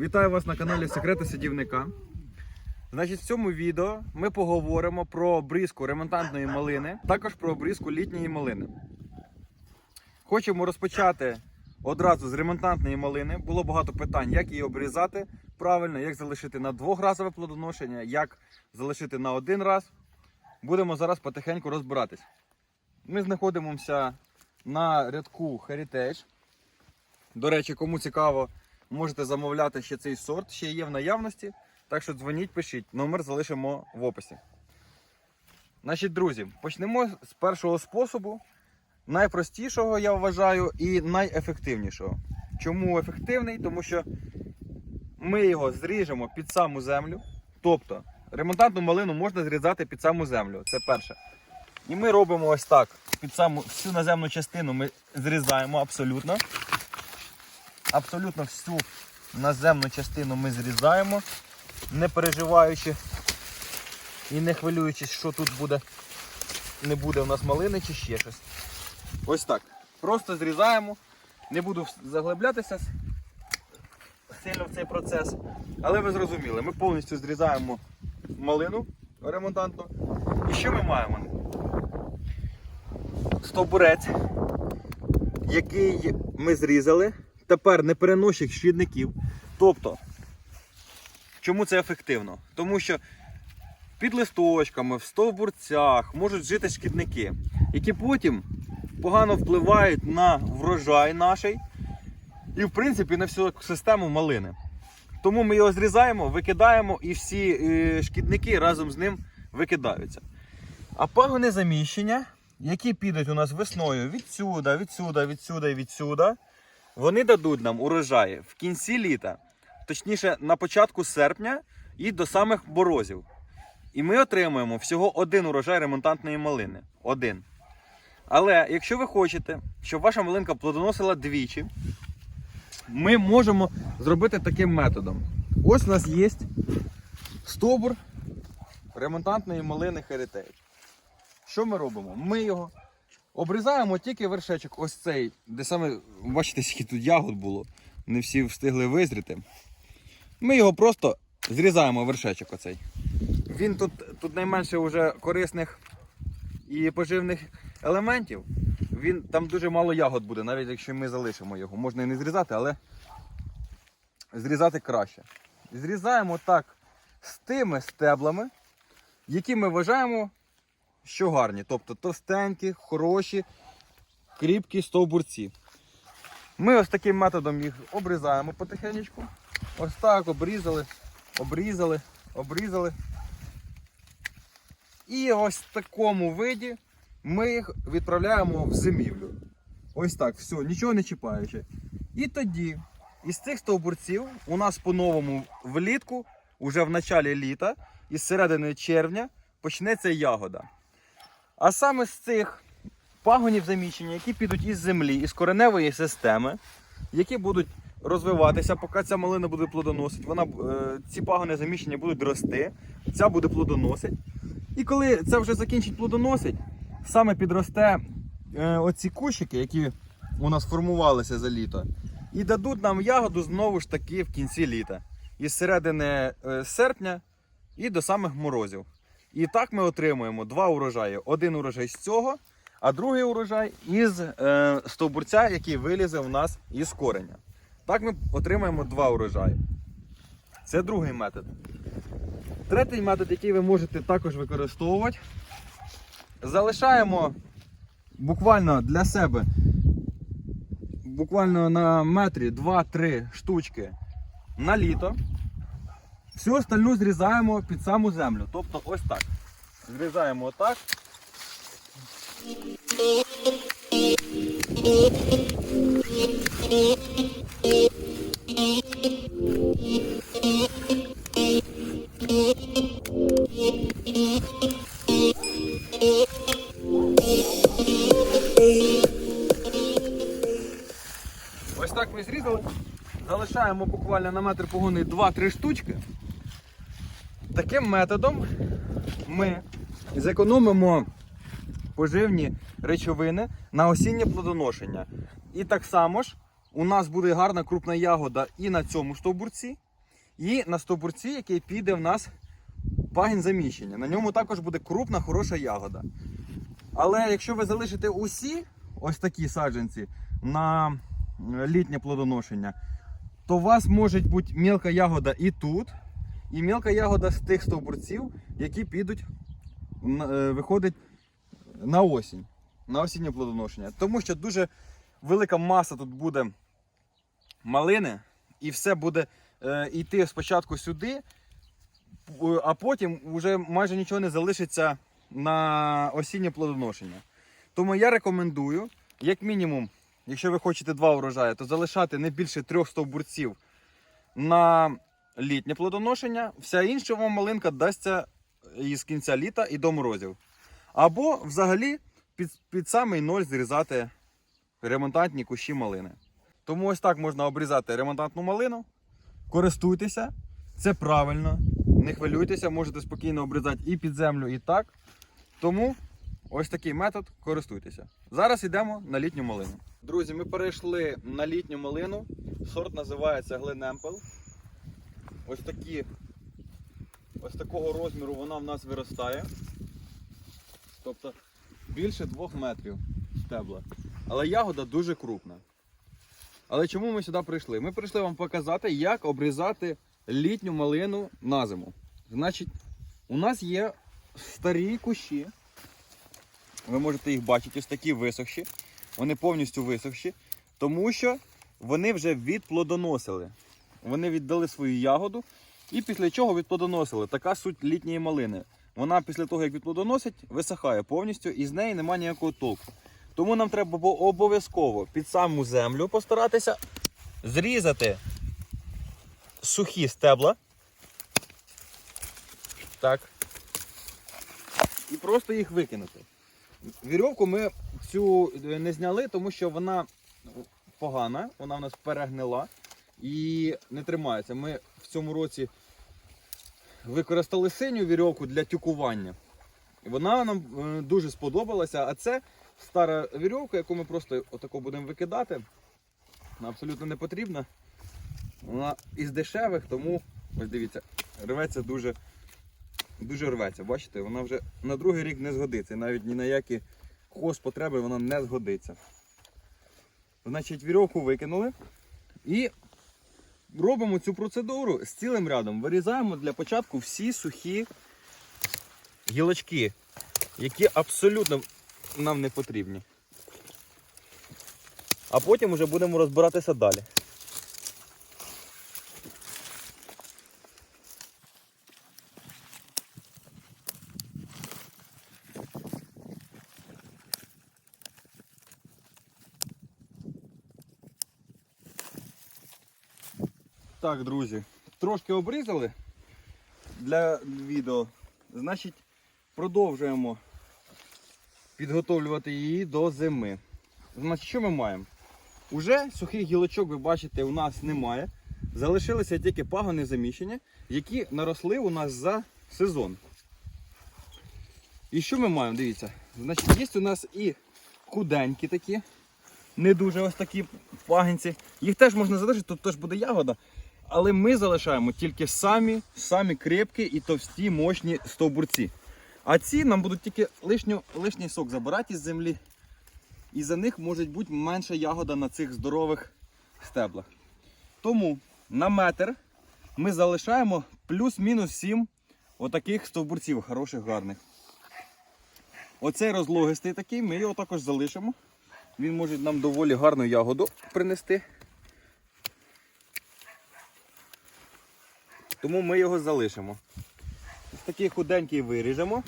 Вітаю вас на каналі Секрети Садівника. Значить, в цьому відео ми поговоримо про обрізку ремонтантної малини, також про обрізку літньої малини. Хочемо розпочати одразу з ремонтантної малини. Було багато питань, як її обрізати правильно, як залишити на двохразове плодоношення, як залишити на один раз. Будемо зараз потихеньку розбиратись. Ми знаходимося на рядку Heritage. До речі, кому цікаво, можете замовляти ще цей сорт, ще є в наявності. Так що дзвоніть, пишіть, номер залишимо в описі. Значить, друзі, почнемо з першого способу, найпростішого, я вважаю, і найефективнішого. Чому ефективний? Тому що ми його зріжемо під саму землю. Тобто, ремонтантну малину можна зрізати під саму землю. Це перше. І ми робимо ось так. Під саму всю наземну частину ми зрізаємо абсолютно. Абсолютно всю наземну частину ми зрізаємо, не переживаючи і не хвилюючись, що тут буде, не буде у нас малини чи ще щось. Ось так. Просто зрізаємо. Не буду заглиблятися сильно в цей процес. Але ви зрозуміли, ми повністю зрізаємо малину ремонтантну. І що ми маємо? Стовбурець, який ми зрізали, тепер не переносить шкідників. Тобто, чому це ефективно? Тому що під листочками, в стовбурцях можуть жити шкідники, які потім погано впливають на врожай наш і, в принципі, на всю систему малини. Тому ми його зрізаємо, викидаємо і всі е, шкідники разом з ним викидаються. А пагони заміщення, які підуть у нас весною відсюди, відсюди, відсюди і відсюди, вони дадуть нам урожаї в кінці літа, точніше на початку серпня і до самих морозів. І ми отримуємо всього один урожай ремонтантної малини. Один. Але якщо ви хочете, щоб ваша малинка плодоносила двічі, ми можемо зробити таким методом. Ось у нас є стовбур ремонтантної малини Heritage. Що ми робимо? Ми його обрізаємо тільки вершечок, ось цей, де саме, бачите, скільки тут ягод було, не всі встигли визріти. Ми його просто зрізаємо вершечок оцей. Він тут, тут найменше вже корисних і поживних елементів. Він, там дуже мало ягод буде, навіть якщо ми залишимо його. Можна і не зрізати, але зрізати краще. Зрізаємо так з тими стеблами, які ми вважаємо, що гарні. Тобто товстенькі, хороші, кріпкі стовбурці. Ми ось таким методом їх обрізаємо потихеньку. Ось так обрізали, обрізали, обрізали. І ось в такому виді ми їх відправляємо в зимівлю. Ось так, все, нічого не чіпаючи. І тоді із цих стовбурців у нас по-новому влітку, уже в началі літа, із середини червня, почнеться ягода. А саме з цих пагонів заміщення, які підуть із землі, із кореневої системи, які будуть розвиватися, поки ця малина буде плодоносити, вона, е, ці пагони заміщення будуть рости, ця буде плодоносити. І коли це вже закінчить плодоносить, саме підросте е, оці кущики, які у нас формувалися за літо, і дадуть нам ягоду знову ж таки в кінці літа. Із середини е, серпня і до самих морозів. І так ми отримуємо два урожаї. Один урожай з цього, а другий урожай із е, стовбурця, який вилізе в нас із кореня. Так ми отримаємо два урожаї. Це другий метод. Третій метод, який ви можете також використовувати, залишаємо буквально для себе буквально на метрі 2-3 штучки на літо. Всю остальну зрізаємо під саму землю. Тобто ось так. Зрізаємо отак. Ось так ми зрізали. Залишаємо буквально на метр погони 2-3 штучки. Таким методом ми зекономимо поживні речовини на осіннє плодоношення. І так само ж у нас буде гарна крупна ягода і на цьому стовбурці, І на стовбурці, який піде в нас пагін заміщення. На ньому також буде крупна, хороша ягода. Але якщо ви залишите усі ось такі саджанці на е, літнє плодоношення, то у вас може бути мілка ягода і тут, і мілка ягода з тих стовбурців, які підуть, е, виходить на осінь, на осіннє плодоношення. Тому що дуже велика маса тут буде малини, і все буде е, йти спочатку сюди, а потім вже майже нічого не залишиться на осіннє плодоношення. Тому я рекомендую, як мінімум, якщо ви хочете два урожаї, то залишати не більше трьох стовбурців на літнє плодоношення. Вся інша вам малинка дасться із кінця літа і до морозів. Або взагалі під, під самий ноль зрізати ремонтантні кущі малини. Тому ось так можна обрізати ремонтантну малину. Користуйтеся, це правильно. Не хвилюйтеся, можете спокійно обрізати і під землю, і так. Тому ось такий метод, користуйтеся. Зараз йдемо на літню малину. Друзі, ми перейшли на літню малину. Сорт називається Гленемпел. Ось такі, ось такого розміру вона в нас виростає. Тобто більше 2 метрів стебла. Але ягода дуже крупна. Але чому ми сюди прийшли? Ми прийшли вам показати, як обрізати літню малину на зиму. Значить, у нас є старі кущі. Ви можете їх бачити, ось такі висохші. Вони повністю висохші, тому що вони вже відплодоносили. Вони віддали свою ягоду і після чого відплодоносили. Така суть літньої малини. Вона після того, як відплодоносить, висихає повністю і з неї немає ніякого толку. Тому нам треба обов'язково під саму землю постаратися зрізати сухі стебла. Так. І просто їх викинути. Вірьовку ми цю е, не зняли, тому що вона погана, вона в нас перегнила і не тримається. Ми в цьому році використали синю вірьовку для тюкування. Вона нам е, дуже сподобалася, а це стара вірьовка, яку ми просто отако будемо викидати. Вона абсолютно не потрібна. Вона із дешевих, тому ось дивіться, рветься дуже, дуже рветься. Бачите, вона вже на другий рік не згодиться. І навіть ні на які хозпотреби вона не згодиться. Значить, вірьовку викинули і робимо цю процедуру з цілим рядом. Вирізаємо для початку всі сухі гілочки, які абсолютно нам не потрібні. А потім вже будемо розбиратися далі. Так, друзі, трошки обрізали для відео. Значить, продовжуємо підготовлювати її до зими. Значить, що ми маємо? Уже сухих гілочок, ви бачите, у нас немає. Залишилися тільки пагони заміщення, які наросли у нас за сезон. І що ми маємо? Дивіться, значить, є у нас і худенькі такі, не дуже ось такі пагінці. Їх теж можна залишити, тут теж буде ягода. Але ми залишаємо тільки самі, самі крепкі і товсті, мощні стовбурці. А ці нам будуть тільки лишню, лишній сок забирати із землі. І за них може бути менша ягода на цих здорових стеблах. Тому на метр ми залишаємо плюс-мінус 7 отаких стовбурців, хороших, гарних. Оцей розлогистий такий, ми його також залишимо. Він може нам доволі гарну ягоду принести. Тому ми його залишимо. Ось такий худенький виріжемо.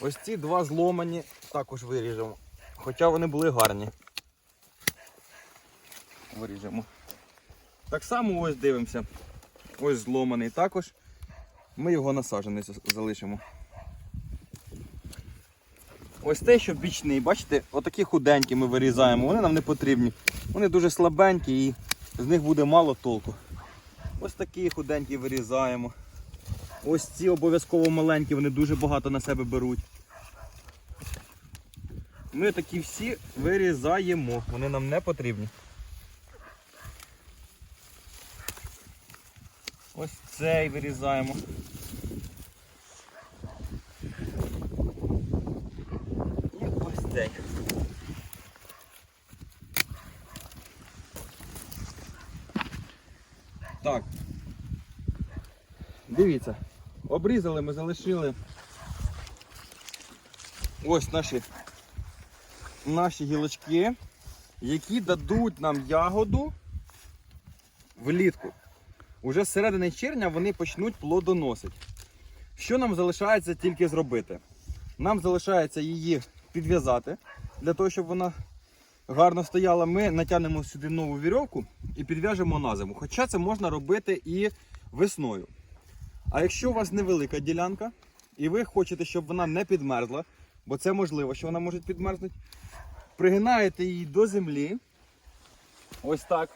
Ось ці два зломані також виріжемо. Хоча вони були гарні. Виріжемо. Так само ось дивимося. Ось зломаний також. Ми його насаджений залишимо. Ось те, що бічний, бачите, отакі худенькі ми вирізаємо, вони нам не потрібні. Вони дуже слабенькі і з них буде мало толку. Ось такі худенькі вирізаємо. Ось ці обов'язково маленькі, вони дуже багато на себе беруть. Ми такі всі вирізаємо, вони нам не потрібні. Ось цей вирізаємо. Дивіться. Обрізали, ми залишили ось наші, наші гілочки, які дадуть нам ягоду влітку. Уже з середини червня вони почнуть плодоносити. Що нам залишається тільки зробити? Нам залишається її підв'язати для того, щоб вона гарно стояла. Ми натягнемо сюди нову вірьовку і підв'яжемо на зиму. Хоча це можна робити і весною. А якщо у вас невелика ділянка, і ви хочете, щоб вона не підмерзла, бо це можливо, що вона може підмерзнути, пригинаєте її до землі. Ось так.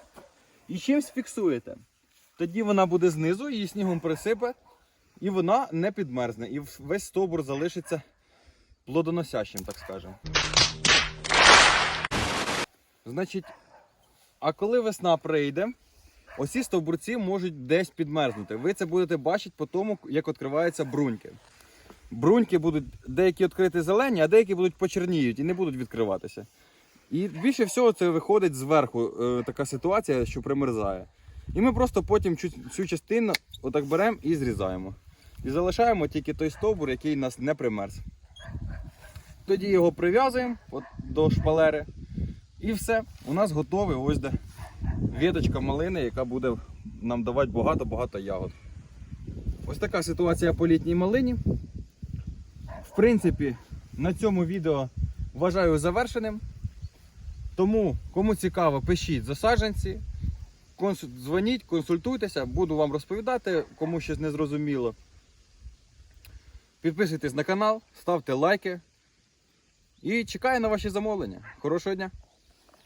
І чимось фіксуєте. Тоді вона буде знизу, її снігом присипе, і вона не підмерзне. І весь стовбур залишиться плодоносящим, так скажемо. Значить, а коли весна прийде, Оці стовбурці можуть десь підмерзнути. Ви це будете бачити по тому, як відкриваються бруньки. Бруньки будуть деякі відкриті зелені, а деякі будуть почерніють і не будуть відкриватися. І більше всього це виходить зверху е, така ситуація, що примерзає. І ми просто потім цю, цю частину отак беремо і зрізаємо. І залишаємо тільки той стовбур, який нас не примерз. Тоді його прив'язуємо до шпалери. І все, у нас готовий ось де віточка малини, яка буде нам давати багато-багато ягод. Ось така ситуація по літній малині. В принципі, на цьому відео вважаю завершеним. Тому, кому цікаво, пишіть засадженці, консуль... дзвоніть, консультуйтеся, буду вам розповідати, кому щось не зрозуміло. Підписуйтесь на канал, ставте лайки і чекаю на ваші замовлення. Хорошого дня!